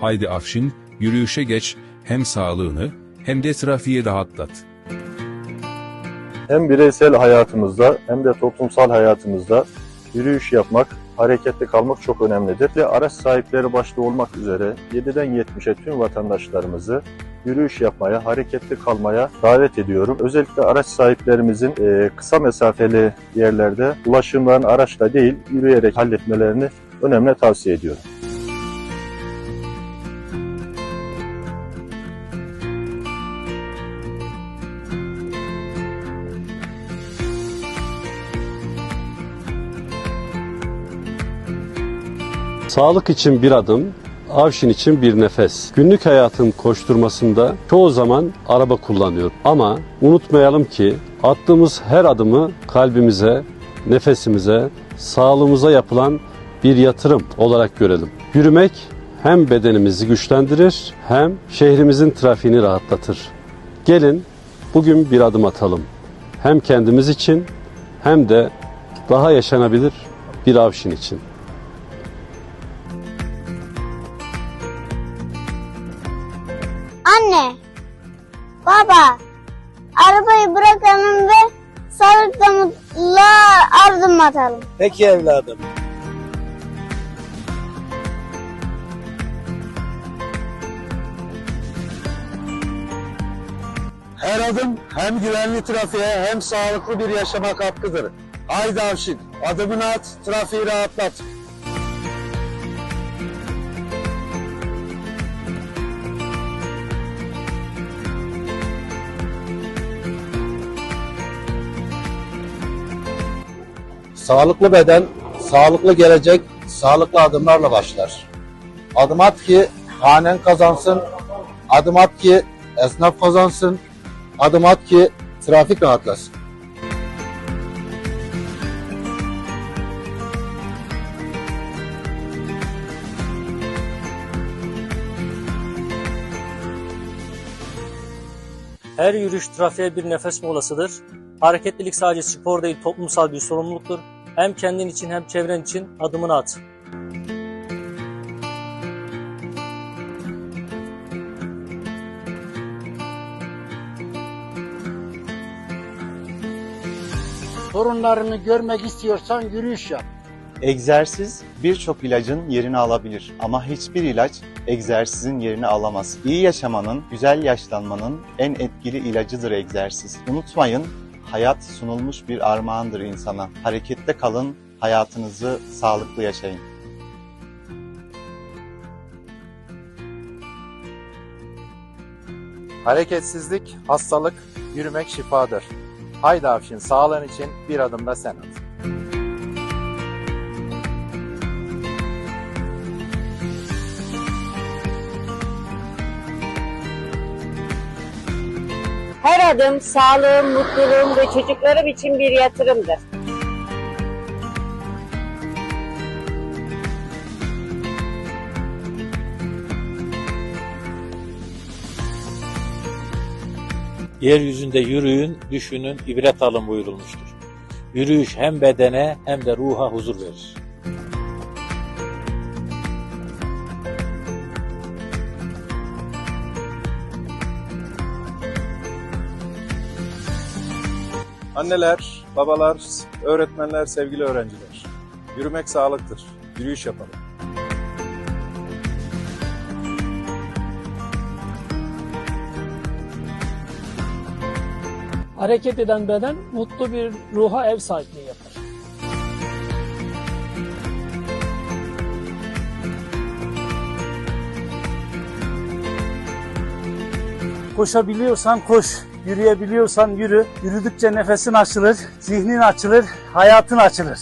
Haydi Afşin, yürüyüşe geç, hem sağlığını hem de trafiği rahatlat. Hem bireysel hayatımızda hem de toplumsal hayatımızda yürüyüş yapmak, hareketli kalmak çok önemlidir. Ve araç sahipleri başta olmak üzere 7'den 70'e tüm vatandaşlarımızı yürüyüş yapmaya, hareketli kalmaya davet ediyorum. Özellikle araç sahiplerimizin e, kısa mesafeli yerlerde ulaşımların araçla değil yürüyerek halletmelerini önemli tavsiye ediyorum. Sağlık için bir adım, Avşin için bir nefes. Günlük hayatın koşturmasında çoğu zaman araba kullanıyor. Ama unutmayalım ki attığımız her adımı kalbimize, nefesimize, sağlığımıza yapılan bir yatırım olarak görelim. Yürümek hem bedenimizi güçlendirir hem şehrimizin trafiğini rahatlatır. Gelin bugün bir adım atalım. Hem kendimiz için hem de daha yaşanabilir bir Avşin için. Baba, arabayı bırakalım ve sağlıkla mutluluğa adım atalım. Peki evladım. Her adım hem güvenli trafiğe hem sağlıklı bir yaşama katkıdır. Haydi Avşin, adımını at, trafiği rahatlat. Sağlıklı beden, sağlıklı gelecek, sağlıklı adımlarla başlar. Adım at ki hanen kazansın, adım at ki esnaf kazansın, adım at ki trafik rahatlasın. Her yürüyüş trafiğe bir nefes molasıdır. Hareketlilik sadece spor değil toplumsal bir sorumluluktur. Hem kendin için hem çevren için adımını at. Sorunlarını görmek istiyorsan yürüyüş yap. Egzersiz birçok ilacın yerini alabilir ama hiçbir ilaç egzersizin yerini alamaz. İyi yaşamanın, güzel yaşlanmanın en etkili ilacıdır egzersiz. Unutmayın, hayat sunulmuş bir armağandır insana. Harekette kalın, hayatınızı sağlıklı yaşayın. Hareketsizlik hastalık, yürümek şifadır. Haydi Afşin sağlığın için bir adım da sen at. Adım sağlığım, mutluluğum ve çocuklarım için bir yatırımdır. Yeryüzünde yürüyün, düşünün, ibret alın buyurulmuştur. Yürüyüş hem bedene hem de ruha huzur verir. Anneler, babalar, öğretmenler, sevgili öğrenciler. Yürümek sağlıktır. Yürüyüş yapalım. Hareket eden beden mutlu bir ruha ev sahipliği yapar. Koşabiliyorsan koş, yürüyebiliyorsan yürü. Yürüdükçe nefesin açılır, zihnin açılır, hayatın açılır.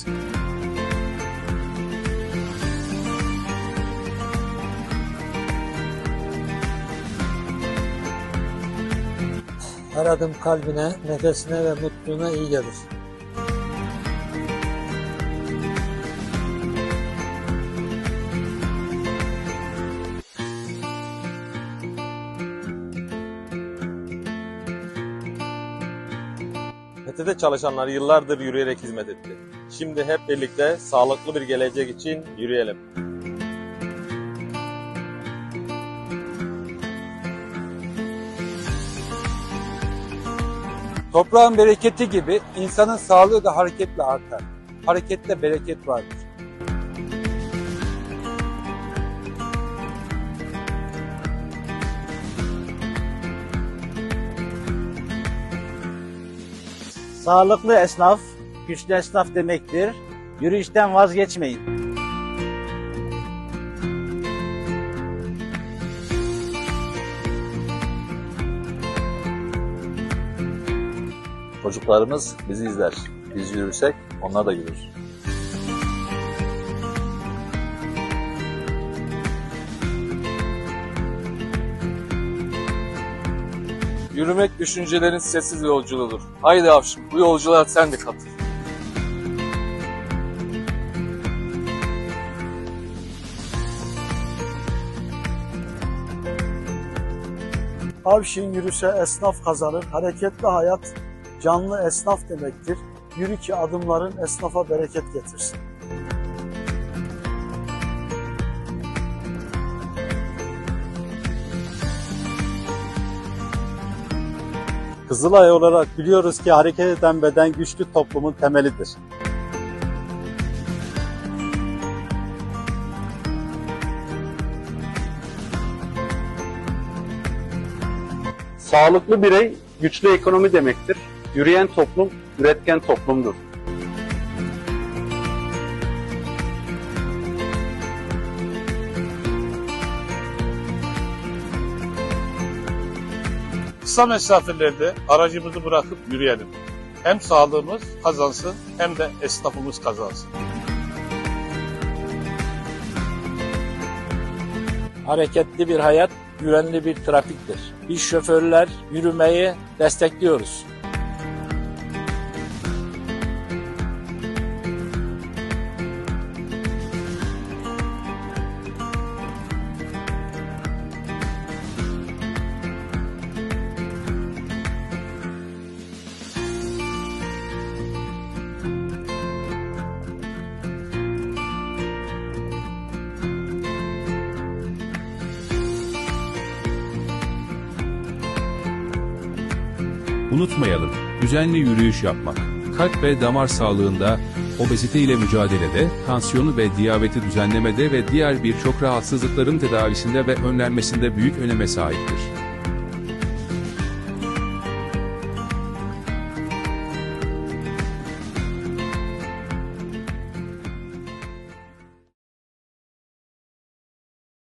Her adım kalbine, nefesine ve mutluluğuna iyi gelir. üniversitede çalışanlar yıllardır yürüyerek hizmet etti. Şimdi hep birlikte sağlıklı bir gelecek için yürüyelim. Toprağın bereketi gibi insanın sağlığı da hareketle artar. Harekette bereket vardır. Sağlıklı esnaf, güçlü esnaf demektir. Yürüyüşten vazgeçmeyin. Çocuklarımız bizi izler. Biz yürürsek onlar da yürür. Yürümek düşüncelerin sessiz yolculuğudur. Haydi Avşin bu yolculuğa sen de katıl. Avşin yürüse esnaf kazanır. Hareketli hayat canlı esnaf demektir. Yürü ki adımların esnafa bereket getirsin. Kızılay olarak biliyoruz ki hareket eden beden güçlü toplumun temelidir. Sağlıklı birey güçlü ekonomi demektir. Yürüyen toplum üretken toplumdur. Kısa mesafelerde aracımızı bırakıp yürüyelim. Hem sağlığımız kazansın hem de esnafımız kazansın. Hareketli bir hayat, güvenli bir trafiktir. Biz şoförler yürümeyi destekliyoruz. Unutmayalım, düzenli yürüyüş yapmak, kalp ve damar sağlığında, obezite ile mücadelede, tansiyonu ve diyabeti düzenlemede ve diğer birçok rahatsızlıkların tedavisinde ve önlenmesinde büyük öneme sahiptir.